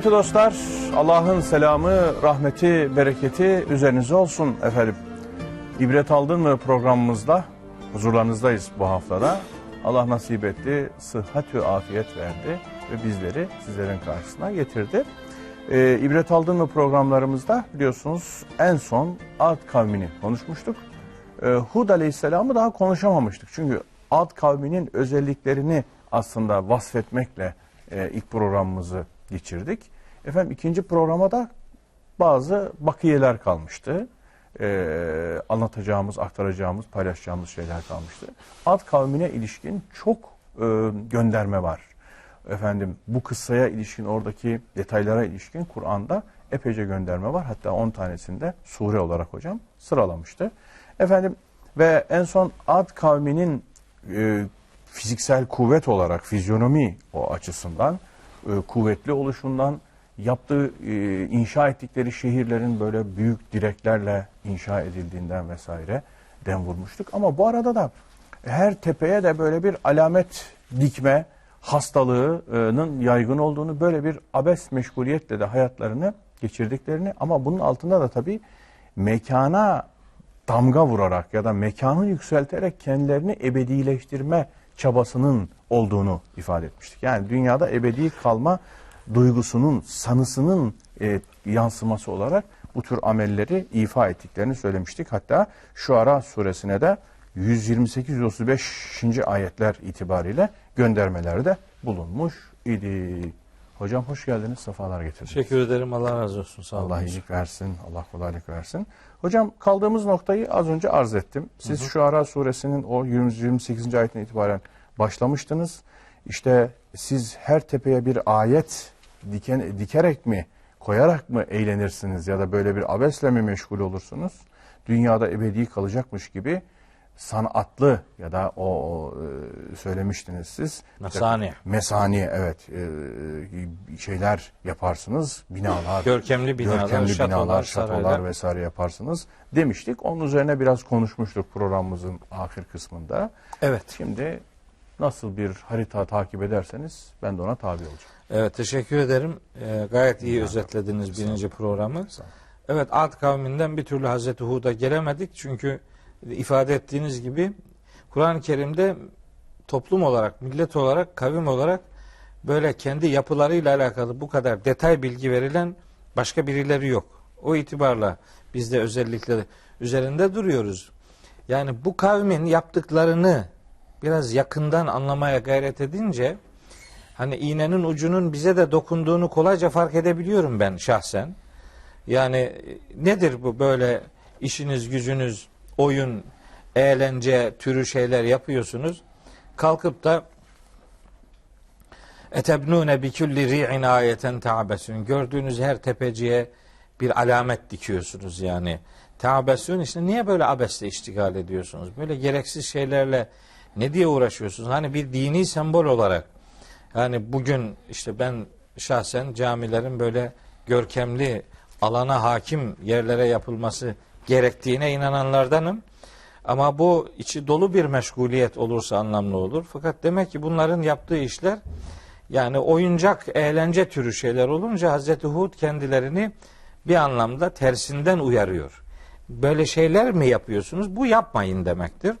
Kıymetli dostlar, Allah'ın selamı, rahmeti, bereketi üzerinize olsun efendim. İbret aldın mı programımızda huzurlarınızdayız bu haftada. Allah nasip etti, sıhhat ve afiyet verdi ve bizleri sizlerin karşısına getirdi. Ee, İbret aldın mı programlarımızda biliyorsunuz en son Ad kavmini konuşmuştuk. Ee, Hud Aleyhisselam'ı daha konuşamamıştık. Çünkü Ad kavminin özelliklerini aslında vasfetmekle e, ilk programımızı geçirdik. Efendim ikinci programa da bazı bakiyeler kalmıştı. Ee, anlatacağımız, aktaracağımız, paylaşacağımız şeyler kalmıştı. Ad kavmine ilişkin çok e, gönderme var. Efendim bu kıssaya ilişkin oradaki detaylara ilişkin Kur'an'da epeyce gönderme var. Hatta 10 tanesinde sure olarak hocam sıralamıştı. Efendim ve en son Ad kavminin e, fiziksel kuvvet olarak fizyonomi o açısından e, kuvvetli oluşundan yaptığı e, inşa ettikleri şehirlerin böyle büyük direklerle inşa edildiğinden vesaire den vurmuştuk. Ama bu arada da her tepeye de böyle bir alamet dikme hastalığının yaygın olduğunu böyle bir abes meşguliyetle de hayatlarını geçirdiklerini ama bunun altında da tabii mekana damga vurarak ya da mekanı yükselterek kendilerini ebedileştirme çabasının olduğunu ifade etmiştik. Yani dünyada ebedi kalma duygusunun, sanısının e, yansıması olarak bu tür amelleri ifa ettiklerini söylemiştik. Hatta Şuara suresine de 128-135. ayetler itibariyle göndermelerde bulunmuş idi. Hocam hoş geldiniz, sefalar getirdiniz. Teşekkür ederim. Allah razı olsun. Sağ olun. Allah iyilik versin, Allah kolaylık versin. Hocam kaldığımız noktayı az önce arz ettim. Siz Şuara suresinin o 128. ayetinden itibaren başlamıştınız. İşte siz her tepeye bir ayet diken, dikerek mi, koyarak mı eğlenirsiniz ya da böyle bir abesle mi meşgul olursunuz? Dünyada ebedi kalacakmış gibi sanatlı ya da o, o, e, söylemiştiniz siz. Mesani. Mesani evet e, şeyler yaparsınız, binalar, Görkemli binalar, görkemli şatolar, binalar, şatolar saraylar. vesaire yaparsınız demiştik. Onun üzerine biraz konuşmuştuk programımızın ahir kısmında. Evet. Şimdi nasıl bir harita takip ederseniz ben de ona tabi olacağım. Evet teşekkür ederim. Ee, gayet iyi özetlediniz birinci programı. Evet Ad kavminden bir türlü Hazreti Hud'a gelemedik. Çünkü ifade ettiğiniz gibi Kur'an-ı Kerim'de toplum olarak, millet olarak, kavim olarak böyle kendi yapılarıyla alakalı bu kadar detay bilgi verilen başka birileri yok. O itibarla biz de özellikle üzerinde duruyoruz. Yani bu kavmin yaptıklarını biraz yakından anlamaya gayret edince hani iğnenin ucunun bize de dokunduğunu kolayca fark edebiliyorum ben şahsen. Yani e, nedir bu böyle işiniz gücünüz oyun eğlence türü şeyler yapıyorsunuz. Kalkıp da etebnune bi kulli ri'in ayeten ta'besun. Gördüğünüz her tepeciye bir alamet dikiyorsunuz yani. Ta'besun işte niye böyle abesle iştigal ediyorsunuz? Böyle gereksiz şeylerle ne diye uğraşıyorsunuz? Hani bir dini sembol olarak yani bugün işte ben şahsen camilerin böyle görkemli alana hakim yerlere yapılması gerektiğine inananlardanım. Ama bu içi dolu bir meşguliyet olursa anlamlı olur. Fakat demek ki bunların yaptığı işler yani oyuncak, eğlence türü şeyler olunca Hazreti Hud kendilerini bir anlamda tersinden uyarıyor. Böyle şeyler mi yapıyorsunuz? Bu yapmayın demektir.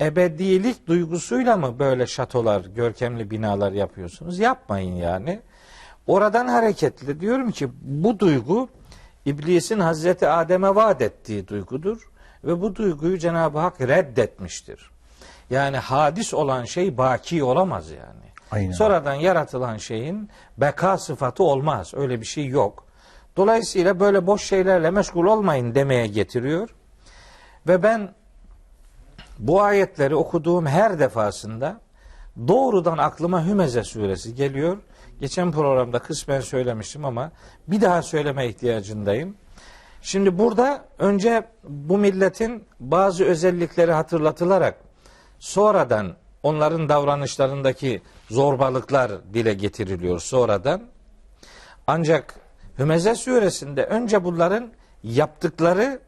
Ebedilik duygusuyla mı böyle şatolar, görkemli binalar yapıyorsunuz? Yapmayın yani. Oradan hareketle diyorum ki bu duygu İblisin Hazreti Adem'e vaat ettiği duygudur ve bu duyguyu Cenab-ı Hak reddetmiştir. Yani hadis olan şey baki olamaz yani. Aynen. Sonradan yaratılan şeyin beka sıfatı olmaz. Öyle bir şey yok. Dolayısıyla böyle boş şeylerle meşgul olmayın demeye getiriyor. Ve ben bu ayetleri okuduğum her defasında doğrudan aklıma Hümeze suresi geliyor. Geçen programda kısmen söylemiştim ama bir daha söyleme ihtiyacındayım. Şimdi burada önce bu milletin bazı özellikleri hatırlatılarak sonradan onların davranışlarındaki zorbalıklar dile getiriliyor sonradan. Ancak Hümeze suresinde önce bunların yaptıkları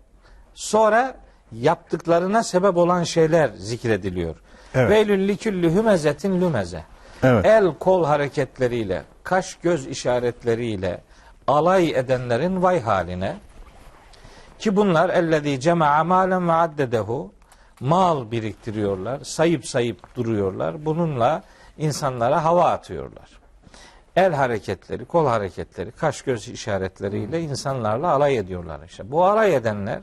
sonra yaptıklarına sebep olan şeyler zikrediliyor. Evet. Veylül likülli hümezetin lümeze. Evet. El kol hareketleriyle kaş göz işaretleriyle alay edenlerin vay haline ki bunlar ellezî cema'a malen ve addedehu mal biriktiriyorlar, sayıp sayıp duruyorlar. Bununla insanlara hava atıyorlar. El hareketleri, kol hareketleri, kaş göz işaretleriyle insanlarla alay ediyorlar işte. Bu alay edenler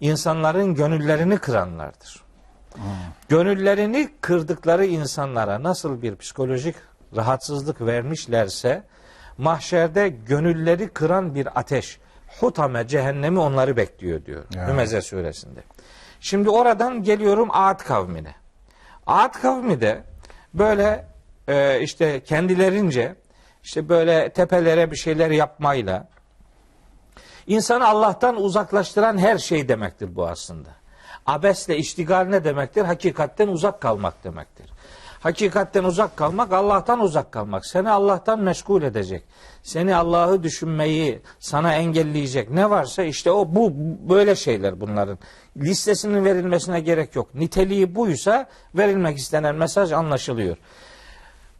insanların gönüllerini kıranlardır. Gönüllerini kırdıkları insanlara nasıl bir psikolojik rahatsızlık vermişlerse mahşerde gönülleri kıran bir ateş, hutame cehennemi onları bekliyor diyor Ya. Hümeze suresinde. Şimdi oradan geliyorum Ad kavmine. Ad kavmi de böyle e, işte kendilerince işte böyle tepelere bir şeyler yapmayla insanı Allah'tan uzaklaştıran her şey demektir bu aslında. Abesle iştigal ne demektir? Hakikatten uzak kalmak demektir. Hakikatten uzak kalmak, Allah'tan uzak kalmak. Seni Allah'tan meşgul edecek. Seni Allah'ı düşünmeyi sana engelleyecek. Ne varsa işte o bu böyle şeyler bunların. Listesinin verilmesine gerek yok. Niteliği buysa verilmek istenen mesaj anlaşılıyor.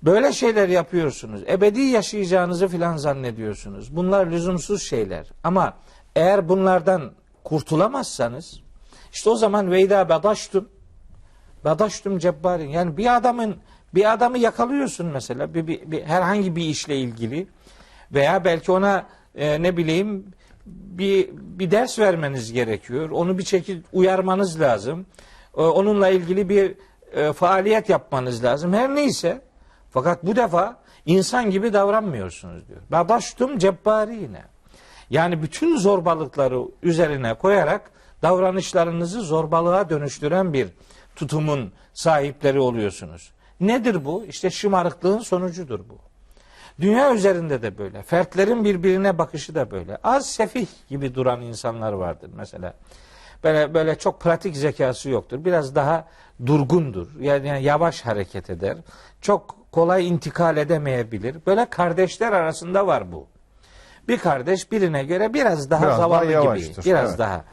Böyle şeyler yapıyorsunuz. Ebedi yaşayacağınızı filan zannediyorsunuz. Bunlar lüzumsuz şeyler. Ama eğer bunlardan kurtulamazsanız işte o zaman veyda bedaştum bedaştum cebbarin. Yani bir adamın bir adamı yakalıyorsun mesela bir, bir, bir herhangi bir işle ilgili veya belki ona e, ne bileyim bir bir ders vermeniz gerekiyor. Onu bir şekilde uyarmanız lazım. E, onunla ilgili bir e, faaliyet yapmanız lazım. Her neyse fakat bu defa insan gibi davranmıyorsunuz diyor. Bedaştum cebbarine. Yani bütün zorbalıkları üzerine koyarak davranışlarınızı zorbalığa dönüştüren bir tutumun sahipleri oluyorsunuz. Nedir bu? İşte şımarıklığın sonucudur bu. Dünya üzerinde de böyle. Fertlerin birbirine bakışı da böyle. Az sefih gibi duran insanlar vardır mesela. Böyle böyle çok pratik zekası yoktur. Biraz daha durgundur. Yani, yani yavaş hareket eder. Çok kolay intikal edemeyebilir. Böyle kardeşler arasında var bu. Bir kardeş birine göre biraz daha Biraz daha zavallı gibi. yavaştır, Biraz evet. daha.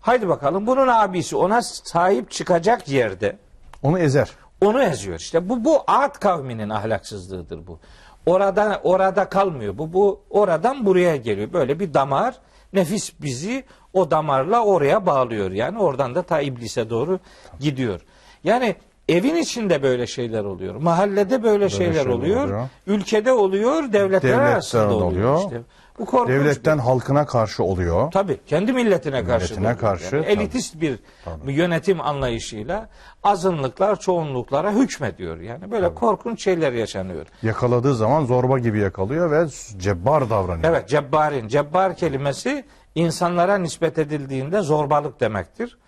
Haydi bakalım bunun abisi ona sahip çıkacak yerde Onu ezer. onu eziyor. İşte bu bu Ad kavminin ahlaksızlığıdır bu. Orada orada kalmıyor. Bu bu oradan buraya geliyor. Böyle bir damar nefis bizi o damarla oraya bağlıyor. Yani oradan da ta iblise doğru gidiyor. Yani evin içinde böyle şeyler oluyor. Mahallede böyle, şeyler, şeyler oluyor. oluyor. Ülkede oluyor, devletler Devletler arasında oluyor. oluyor. İşte bu korkunç Devletten bir- halkına karşı oluyor. Tabii kendi milletine karşı. Milletine karşı, Yani tabii. elitist bir yönetim anlayışıyla azınlıklar çoğunluklara hükmediyor. Yani böyle korkunç şeyler yaşanıyor. Yakaladığı zaman zorba gibi yakalıyor ve cebbar davranıyor. Evet cebbarin. Cebbar kelimesi insanlara nispet edildiğinde zorbalık demektir.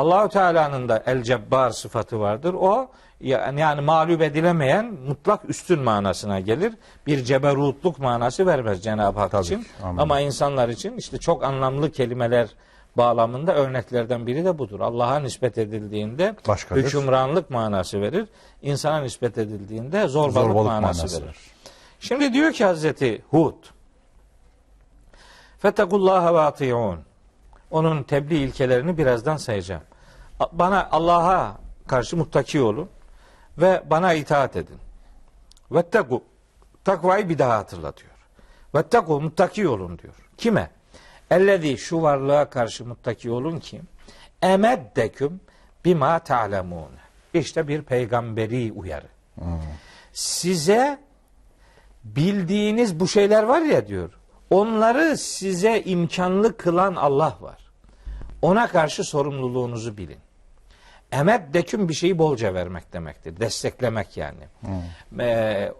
Allahu Teala'nın da el cebbar sıfatı vardır. O yani, yani mağlup edilemeyen mutlak üstün manasına gelir. Bir ceberutluk manası vermez Cenab-ı Hak Tabii için. amin. Ama insanlar için işte çok anlamlı kelimeler bağlamında örneklerden biri de budur. Allah'a nispet edildiğinde Başkadır. hükümranlık manası verir. İnsana nispet edildiğinde zorbalık, Zorbalık manası, manası verir. Şimdi diyor ki Hazreti Hud Fettekullaha ve ati'un. Onun tebliğ ilkelerini birazdan sayacağım. Bana Allah'a karşı muttaki olun ve bana itaat edin. Vetteku takvayı bir daha hatırlatıyor. Vetteku muttaki olun diyor. Kime? Ellezî şu varlığa karşı muttaki olun ki emeddeküm bima ta'lemûne. İşte bir peygamberi uyarı. Size bildiğiniz bu şeyler var ya diyor. Onları size imkanlı kılan Allah var. Ona karşı sorumluluğunuzu bilin. Emet deküm bir şeyi bolca vermek demektir. Desteklemek yani. Ee,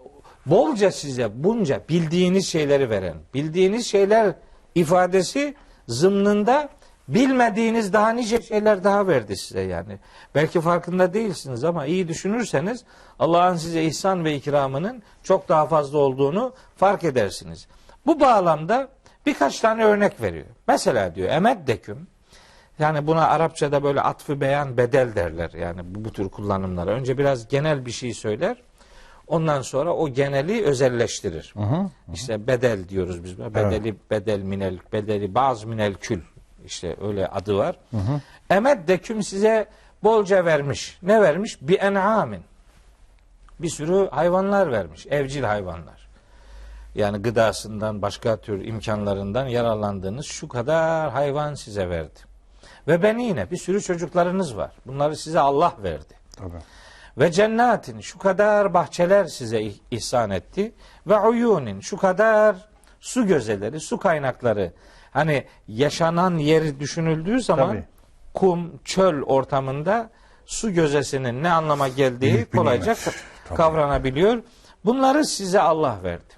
bolca size bunca bildiğiniz şeyleri veren. Bildiğiniz şeyler ifadesi zımnında bilmediğiniz daha nice şeyler daha verdi size yani. Belki farkında değilsiniz ama iyi düşünürseniz Allah'ın size ihsan ve ikramının çok daha fazla olduğunu fark edersiniz. Bu bağlamda birkaç tane örnek veriyor. Mesela diyor emet deküm yani buna Arapçada böyle atfı beyan bedel derler yani bu, bu tür kullanımlara. Önce biraz genel bir şey söyler. Ondan sonra o geneli özelleştirir. İşte bedel diyoruz biz. Bedeli bedel minel bedeli baz minel kül. İşte öyle adı var. Emet deküm size bolca vermiş. Ne vermiş? Bir en'amin. Bir sürü hayvanlar vermiş. Evcil hayvanlar. yani gıdasından başka tür imkanlarından yararlandığınız şu kadar hayvan size verdi. Ve ben yine bir sürü çocuklarınız var. Bunları size Allah verdi. Tabii. Ve cennetin şu kadar bahçeler size ih- ihsan etti. Ve uyunin şu kadar su gözeleri, su kaynakları. Hani yaşanan yeri düşünüldüğü zaman Tabii. kum, çöl ortamında su gözesinin ne anlama geldiği Büyük kolayca. Tabii. kavranabiliyor. Bunları size Allah verdi.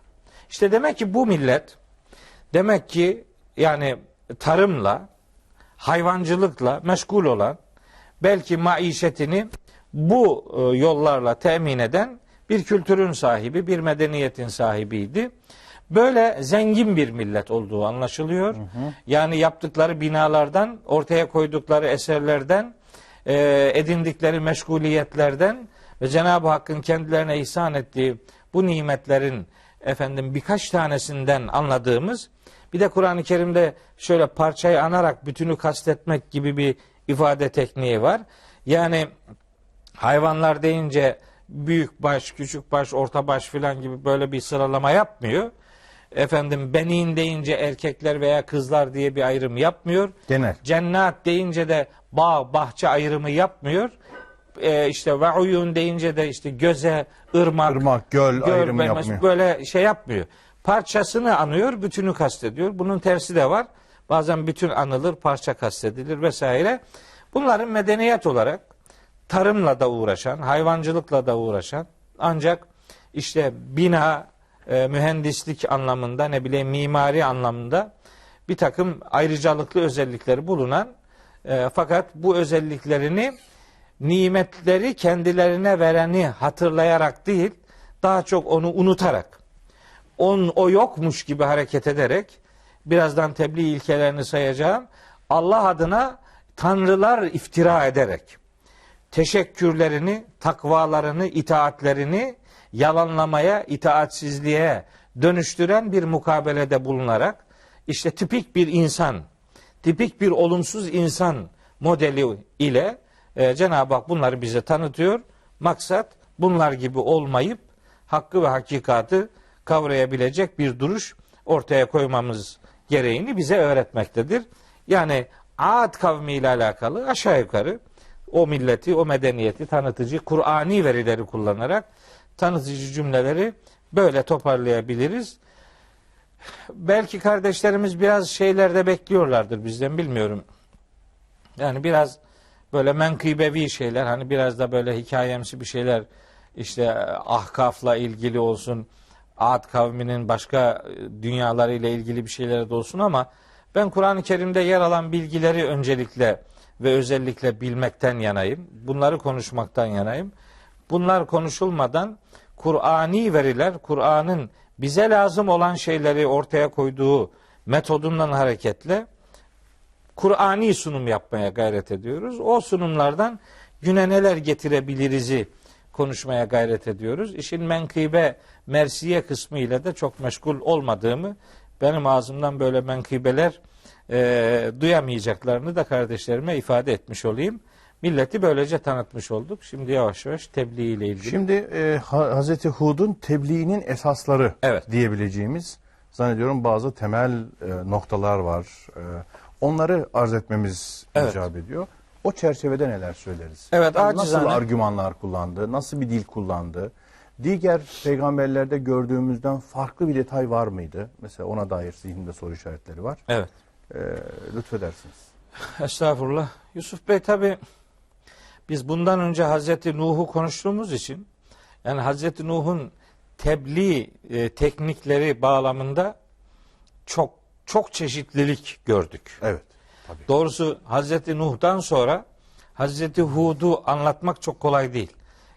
İşte demek ki bu millet demek ki yani tarımla, hayvancılıkla meşgul olan belki maişetini bu e, yollarla temin eden bir kültürün sahibi, bir medeniyetin sahibiydi. Böyle zengin bir millet olduğu anlaşılıyor. Yani yaptıkları binalardan, ortaya koydukları eserlerden, e, edindikleri meşguliyetlerden ve Cenab-ı Hakk'ın kendilerine ihsan ettiği bu nimetlerin efendim birkaç tanesinden anladığımız bir de Kur'an-ı Kerim'de şöyle parçayı anarak bütünü kastetmek gibi bir ifade tekniği var. Yani hayvanlar deyince büyük baş, küçük baş, orta baş filan gibi böyle bir sıralama yapmıyor. Efendim benin deyince erkekler veya kızlar diye bir ayrım yapmıyor. Genel. Cennet deyince de bağ, bahçe ayrımı yapmıyor. Ee, işte ve uyun deyince de işte göze, ırmak, Irmak, göl, göl, ayrımı ben- yapmıyor. Böyle şey yapmıyor. Parçasını anıyor, bütünü kastediyor. Bunun tersi de var. Bazen bütün anılır, parça kastedilir vesaire. Bunların medeniyet olarak tarımla da uğraşan, hayvancılıkla da uğraşan ancak işte bina, e, mühendislik anlamında ne bileyim mimari anlamında bir takım ayrıcalıklı özellikleri bulunan e, fakat bu özelliklerini nimetleri kendilerine vereni hatırlayarak değil daha çok onu unutarak on o yokmuş gibi hareket ederek birazdan tebliğ ilkelerini sayacağım. Allah adına tanrılar iftira ederek teşekkürlerini, takvalarını, itaatlerini yalanlamaya, itaatsizliğe dönüştüren bir mukabelede bulunarak işte tipik bir insan, tipik bir olumsuz insan modeli ile e, Cenab-ı Hak bunları bize tanıtıyor. Maksat bunlar gibi olmayıp hakkı ve hakikatı kavrayabilecek bir duruş ortaya koymamız gereğini bize öğretmektedir. Yani Ad kavmi ile alakalı aşağı yukarı o milleti, o medeniyeti tanıtıcı Kur'ani verileri kullanarak tanıtıcı cümleleri böyle toparlayabiliriz. Belki kardeşlerimiz biraz şeylerde bekliyorlardır bizden bilmiyorum. Yani biraz böyle menkıbevi şeyler hani biraz da böyle hikayemsi bir şeyler işte ahkafla ilgili olsun Ad kavminin başka dünyalarıyla ilgili bir şeyler de olsun ama ben Kur'an-ı Kerim'de yer alan bilgileri öncelikle ve özellikle bilmekten yanayım. Bunları konuşmaktan yanayım. Bunlar konuşulmadan Kur'ani veriler, Kur'an'ın bize lazım olan şeyleri ortaya koyduğu metodundan hareketle Kur'ani sunum yapmaya gayret ediyoruz. O sunumlardan güne neler getirebiliriz'i konuşmaya gayret ediyoruz. İşin menkıbe, mersiye kısmı ile de çok meşgul olmadığımı, benim ağzımdan böyle menkıbeler e, duyamayacaklarını da kardeşlerime ifade etmiş olayım. Milleti böylece tanıtmış olduk. Şimdi yavaş yavaş tebliğ ile ilgili. Şimdi e, Ha- Hazreti Hud'un tebliğinin esasları Evet. diyebileceğimiz zannediyorum bazı temel e, noktalar var. E, onları arz etmemiz Evet. icap ediyor. O çerçevede neler söyleriz? Evet, Yani acizane- Nasıl argümanlar kullandı? Nasıl bir dil kullandı? Diğer peygamberlerde gördüğümüzden farklı bir detay var mıydı? Mesela ona dair zihnimde soru işaretleri var. Evet. E, lütfedersiniz. Estağfurullah. Yusuf Bey tabi biz bundan önce Hazreti Nuh'u konuştuğumuz için yani Hazreti Nuh'un tebliğ e, teknikleri bağlamında çok çok çeşitlilik gördük. Evet. Tabii. Doğrusu Hazreti Nuh'dan sonra Hazreti Hud'u anlatmak çok kolay değil.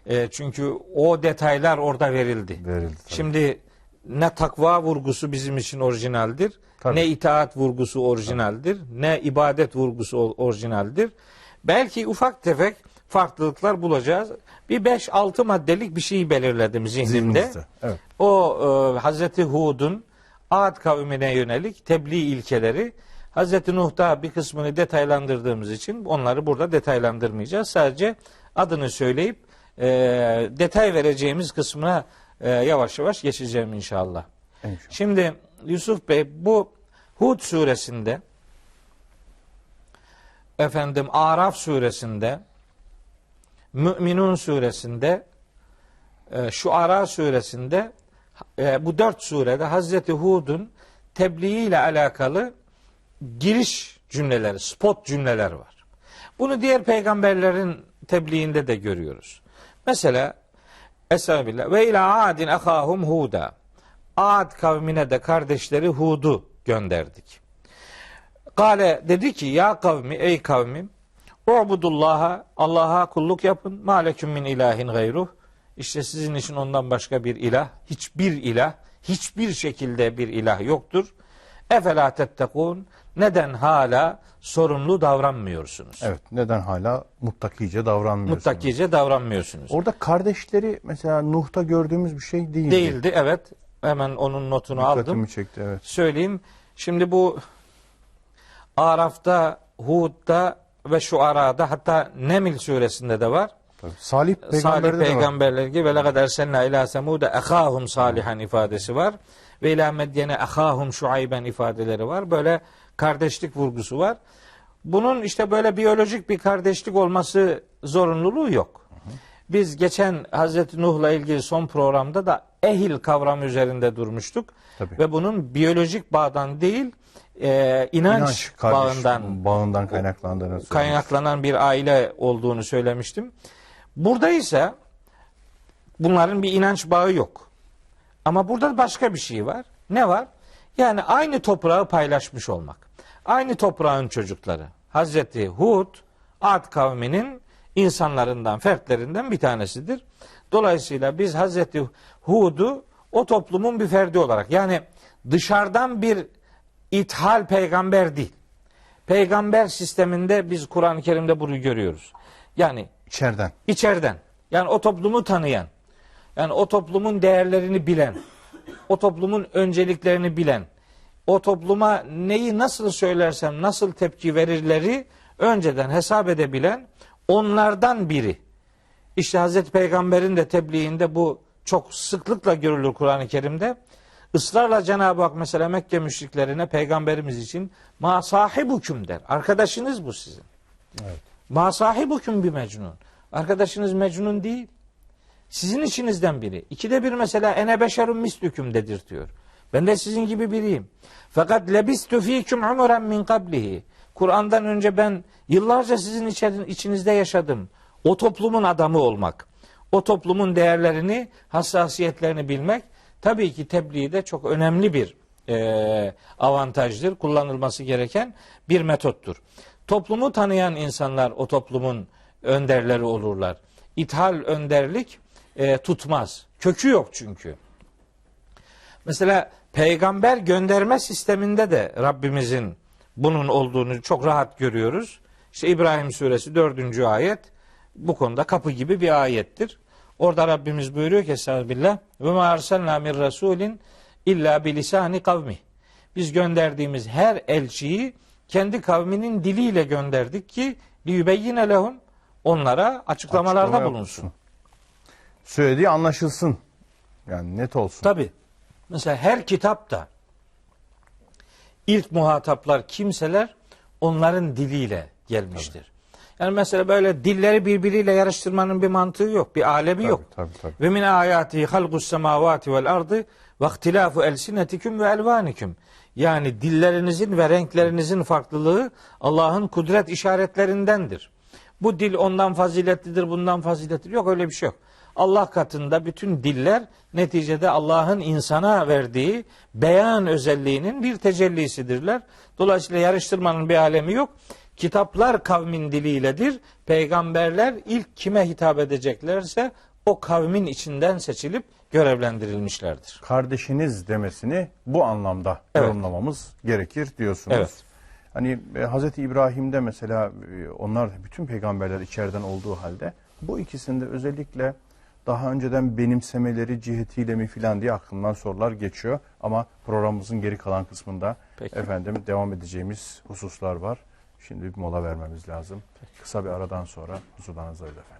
E, çünkü o detaylar orada verildi. Verildi. tabii. Şimdi ne takva vurgusu bizim için orijinaldir, Tabii. ne itaat vurgusu orijinaldir, ne ibadet vurgusu orijinaldir. Belki ufak tefek farklılıklar bulacağız. Bir 5-6 maddelik bir şey belirledim zihnimde. Zihninizde. Evet. O e, Hazreti Hud'un Ad kavmine yönelik tebliğ ilkeleri Hazreti Nuh'ta bir kısmını detaylandırdığımız için onları burada detaylandırmayacağız. Sadece adını söyleyip e, detay vereceğimiz kısmına e, yavaş yavaş geçeceğim inşallah. İnşallah. Şimdi Yusuf Bey bu Hud suresinde efendim Araf suresinde Müminun suresinde e, Şuara suresinde e, bu dört surede Hazreti Hud'un tebliği ile alakalı giriş cümleleri, spot cümleler var. Bunu diğer peygamberlerin tebliğinde de görüyoruz. Mesela Estağfirullah. Ve ila adin ahahum huda. Ad kavmine de kardeşleri Hud'u gönderdik. Kale dedi ki ya kavmi ey kavmim Ubudullaha Allah'a kulluk yapın. Ma leküm min ilahin gayruh. İşte sizin için ondan başka bir ilah, hiçbir ilah, hiçbir şekilde bir ilah yoktur. Efela tettekun. Neden hala sorumlu davranmıyorsunuz? Evet. Neden hala muttakice davranmıyorsunuz? Muttakice davranmıyorsunuz. Orada kardeşleri mesela Nuh'ta gördüğümüz bir şey değildi. Değildi evet. Hemen onun notunu aldım. Dikkatimi çekti evet. söyleyeyim. Şimdi bu Araf'ta, Hud'da ve şu arada hatta Nemil suresinde de var. Tabii. Salih Salih de var. peygamberler gibi ve lekad erselna ila semude ehahum salihan ifadesi var. Ve ila medyene ehahum şuayben ifadeleri var. Böyle kardeşlik vurgusu var. Bunun işte böyle biyolojik bir kardeşlik olması zorunluluğu yok. Biz geçen Hazreti Nuh'la ilgili son programda da ehil kavramı üzerinde durmuştuk. Tabii. Ve bunun biyolojik bağdan değil, e, inanç, İnanç kardeş bağından bağından kaynaklandığını kaynaklanan bir aile olduğunu söylemiştim. Burada ise bunların bir inanç bağı yok. Ama burada başka bir şey var. Ne var? Yani aynı toprağı paylaşmış olmak. Aynı toprağın çocukları. Hazreti Hud, Ad kavminin insanlarından, fertlerinden bir tanesidir. Dolayısıyla biz Hazreti Hud'u o toplumun bir ferdi olarak yani dışarıdan bir ithal peygamber değil. Peygamber sisteminde biz Kur'an-ı Kerim'de bunu görüyoruz. Yani İçeriden. içeriden yani o toplumu tanıyan yani o toplumun değerlerini bilen o toplumun önceliklerini bilen o topluma neyi nasıl söylersem nasıl tepki verirleri önceden hesap edebilen onlardan biri. İşte Hazreti Peygamber'in de tebliğinde bu çok sıklıkla görülür Kur'an-ı Kerim'de. Israrla Cenab-ı Hak mesela Mekke müşriklerine peygamberimiz için ma sahibukum der. Arkadaşınız bu sizin. Ma sahibukum bir mecnun. Arkadaşınız mecnun değil. Sizin içinizden biri. İkide bir mesela ene beşerun mislüküm dedirtiyor. Ben de sizin gibi biriyim. Fakat lebistu fîküm umuren min kablihi. Kur'an'dan önce ben yıllarca sizin içinizde yaşadım. O toplumun adamı olmak. O toplumun değerlerini, hassasiyetlerini bilmek tabii ki tebliğde çok önemli bir eee, avantajdır. Kullanılması gereken bir metottur. Toplumu tanıyan insanlar o toplumun önderleri olurlar. İthal önderlik e, tutmaz. Kökü yok çünkü. Mesela peygamber gönderme sisteminde de Rabbimizin bunun olduğunu çok rahat görüyoruz. İşte İbrahim suresi 4. ayet bu konuda kapı gibi bir ayettir. Orada Rabbimiz buyuruyor ki Estağfirullah ve ma arsalna min rasulin illa bilisani kavmi. Biz gönderdiğimiz her elçiyi kendi kavminin diliyle gönderdik ki liyubeyyine lehum onlara açıklamalarda Açıklama bulunsun. Söylediği anlaşılsın. Yani net olsun. Tabi. Mesela her kitapta ilk muhataplar kimseler onların diliyle gelmiştir. Yani mesela böyle dilleri birbiriyle yarıştırmanın bir mantığı yok, bir alemi Tabii, yok. tabii, tabii. Ve min ayati halqus semavati vel ardı ve ihtilafu elsinetikum ve elvanikum. Yani dillerinizin ve renklerinizin farklılığı Allah'ın kudret işaretlerindendir. Bu dil ondan faziletlidir, bundan faziletlidir. Yok öyle bir şey yok. Allah katında bütün diller neticede Allah'ın insana verdiği beyan özelliğinin bir tecellisidirler. Dolayısıyla yarıştırmanın bir alemi yok. Kitaplar kavmin diliyledir. Peygamberler ilk kime hitap edeceklerse o kavmin içinden seçilip görevlendirilmişlerdir. Kardeşiniz demesini bu anlamda Evet. yorumlamamız gerekir diyorsunuz. Evet. Hani e, Hazreti İbrahim'de mesela e, onlar bütün peygamberler içeriden olduğu halde bu ikisinde özellikle daha önceden benimsemeleri cihetiyle mi filan diye aklımdan sorular geçiyor. Ama programımızın geri kalan kısmında Peki. efendim devam edeceğimiz hususlar var. Şimdi bir mola vermemiz lazım. Kısa bir aradan sonra huzurlarınızdayız efendim.